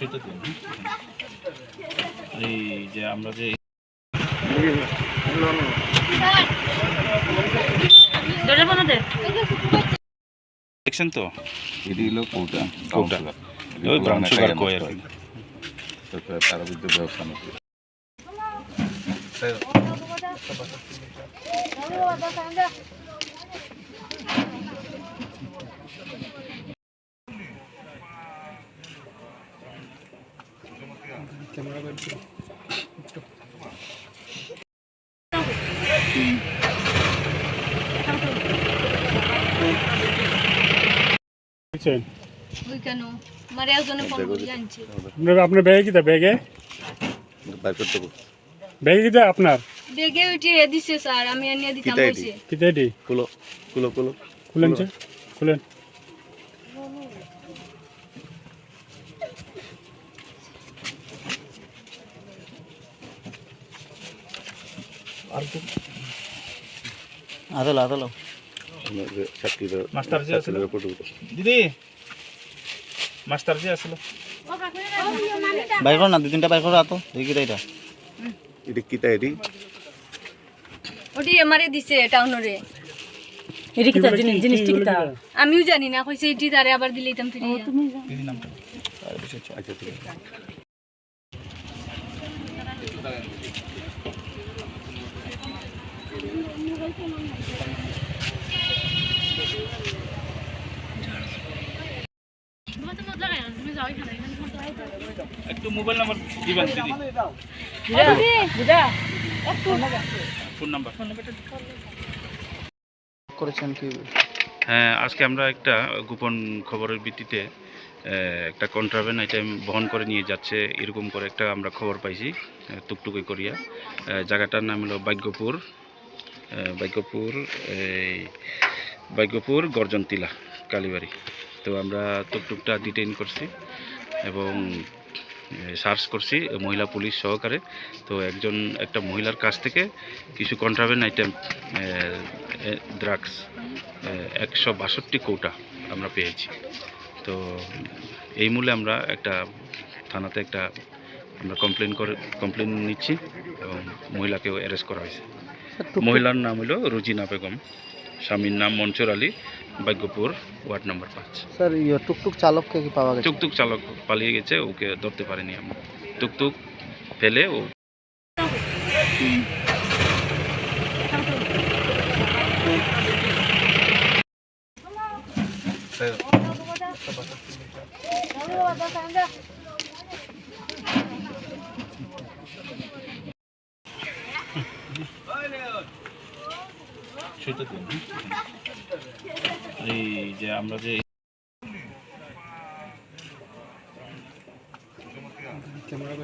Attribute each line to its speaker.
Speaker 1: সেটা দিন এই যে আমরা যে দেখছেন তো?
Speaker 2: এটি হলো কৌটা
Speaker 1: কৌটা। ওই ব্রাউন সুগার কয় আর কি।
Speaker 2: তারা বুঝতে ব্যবস্থা নিতে
Speaker 3: বুঝছেন
Speaker 4: ওই কেন? মারে ফোন করে জানছি।
Speaker 3: আপনার আপনার ব্যাগে কিতা ব্যাগে?
Speaker 2: বাইর করতে হবে।
Speaker 3: ব্যাগে কিতা আপনার?
Speaker 4: বেগে উঠে দিছে স্যার আমি এনে দিতাম
Speaker 2: কিতা এটি?
Speaker 3: খুলেন।
Speaker 5: আদলো আদলো।
Speaker 2: সাতটি
Speaker 1: মাস্টার জি আছে? দিদি যে আসলো?
Speaker 5: বাইর কর না দুই তিনটা বাইর কর আতো দেখি কিটা এটা।
Speaker 2: কিতা এটি?
Speaker 4: ওটি আমারে দিছে টাউনরে
Speaker 6: এটা জিনিস জিনিসটি
Speaker 3: কিতা?
Speaker 4: আমিও জানি না কইছে এটি তারে আবার দিলে ফিরে
Speaker 1: দিদি
Speaker 2: আচ্ছা ঠিক আছে।
Speaker 1: একটু মোবাইল নাম্বার দিবেন দিদি। Phone number.
Speaker 5: করেছেন কি?
Speaker 1: হ্যাঁ আজকে আমরা একটা গোপন খবরের ভিত্তিতে একটা কন্ট্রাভেন আইটেম বহন করে নিয়ে যাচ্ছে এরকম করে একটা আমরা খবর পাইছি টুকটুকি করিয়া। জায়গাটার নাম হলো ভাগ্যপুর। ভাগ্যপুর এই ভাগ্যপুর গর্জনতিলা কালীবাড়ি। তো আমরা টুকটুকটা ডিটেইন করছি এবং সার্চ করছি মহিলা পুলিশ সহকারে। তো একজন, একটা মহিলার কাছ থেকে কিছু কন্ট্রাভেন আইটেম ড্রাগস একশো বাষট্টি কৌটা আমরা পেয়েছি। তো এই মূলে আমরা একটা থানাতে একটা, আমরা কমপ্লেন করে কমপ্লেন নিচ্ছি এবং মহিলাকেও অ্যারেস্ট করা হয়েছে। মহিলার নাম হলো রুজিনা বেগম। স্বামীর নাম মনসুর আলী ভাগ্যপুর ওয়ার্ড নম্বর পাঁচ।
Speaker 5: স্যার ইয়ে টুকটুক চালককে কি পাওয়া গেছে?
Speaker 1: টুকটুক চালক পালিয়ে গেছে ওকে ধরতে পারিনি আমরা। টুকটুক ফেলে ও সেটা দিন এই যে আমরা যে
Speaker 3: ক্যামেরা